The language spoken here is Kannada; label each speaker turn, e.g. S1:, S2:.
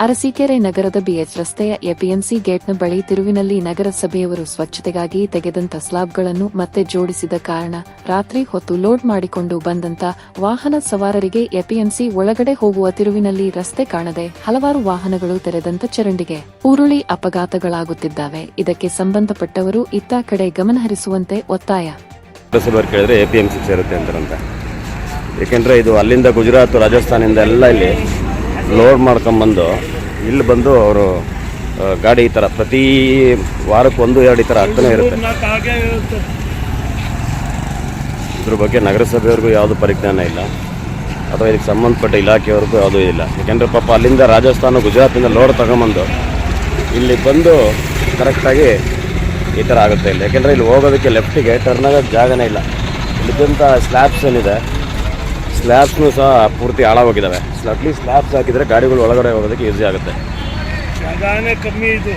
S1: ಅರಸೀಕೆರೆ ನಗರದ ಬಿಎಚ್ ರಸ್ತೆಯ ಎಪಿಎಂಸಿ ಗೇಟ್ನ ಬಳಿ ತಿರುವಿನಲ್ಲಿ ನಗರಸಭೆಯವರು ಸ್ವಚ್ಛತೆಗಾಗಿ ತೆಗೆದಂತ ಸ್ಲಾಬ್ಗಳನ್ನು ಮತ್ತೆ ಜೋಡಿಸಿದ ಕಾರಣ ರಾತ್ರಿ ಹೊತ್ತು ಲೋಡ್ ಮಾಡಿಕೊಂಡು ಬಂದಂತ ವಾಹನ ಸವಾರರಿಗೆ ಎಪಿಎಂಸಿ ಒಳಗಡೆ ಹೋಗುವ ತಿರುವಿನಲ್ಲಿ ರಸ್ತೆ ಕಾಣದೆ ಹಲವಾರು ವಾಹನಗಳು ತೆರೆದಂತ ಚರಂಡಿಗೆ ಉರುಳಿ ಅಪಘಾತಗಳಾಗುತ್ತಿದ್ದಾವೆ. ಇದಕ್ಕೆ ಸಂಬಂಧಪಟ್ಟವರು ಇತ್ತ ಕಡೆ ಗಮನಹರಿಸುವಂತೆ ಒತ್ತಾಯ.
S2: ಸೇರುತ್ತೆ ಏಕೆಂದರೆ ಇದು ಅಲ್ಲಿಂದ ಗುಜರಾತ್ ರಾಜಸ್ಥಾನದಿಂದ ಎಲ್ಲ ಇಲ್ಲಿ ಲೋಡ್ ಮಾಡ್ಕೊಂಬಂದು, ಇಲ್ಲಿ ಬಂದು ಅವರು ಗಾಡಿ ಈ ಥರ ಪ್ರತಿ ವಾರಕ್ಕೆ ಒಂದು, ಎರಡು ಈ ಥರ ಆಗ್ತಾನೆ ಇರುತ್ತೆ. ಇದ್ರ ಬಗ್ಗೆ ನಗರಸಭೆಯವ್ರಿಗೂ ಯಾವುದು ಪರಿಜ್ಞಾನ ಇಲ್ಲ. ಅಥವಾ ಇದಕ್ಕೆ ಸಂಬಂಧಪಟ್ಟ ಇಲಾಖೆಯವ್ರಿಗೂ ಯಾವುದೂ ಇಲ್ಲ. ಯಾಕೆಂದರೆ ಪಾಪ ಅಲ್ಲಿಂದ ರಾಜಸ್ಥಾನ, ಗುಜರಾತಿಂದ ಲೋಡ್ ತಗೊಂಬಂದು, ಇಲ್ಲಿ ಬಂದು ಕರೆಕ್ಟಾಗಿ ಈ ಥರ ಆಗುತ್ತೆ ಇಲ್ಲಿ. ಯಾಕೆಂದರೆ ಇಲ್ಲಿ ಹೋಗೋದಕ್ಕೆ ಲೆಫ್ಟಿಗೆ ಟರ್ನ್ ಆಗೋದು ಜಾಗನೇ ಇಲ್ಲ. ಇಲ್ಲಿದ್ದಂಥ ಸ್ಲ್ಯಾಬ್ಸ್ ಏನಿದೆ ಸ್ಲ್ಯಾಬ್ಸ್ನು ಸಹ ಪೂರ್ತಿ ಹಾಳಾಗೋಗಿದ್ದಾವೆ ಅಟ್ಲೀಸ್ಟ್ ಸ್ಲ್ಯಾಬ್ಸ್ ಹಾಕಿದ್ರೆ ಗಾಡಿಗಳು ಒಳಗಡೆ ಹೋಗೋದಕ್ಕೆ ಈಸಿ ಆಗುತ್ತೆ.
S3: ಕಮ್ಮಿ ಇದು.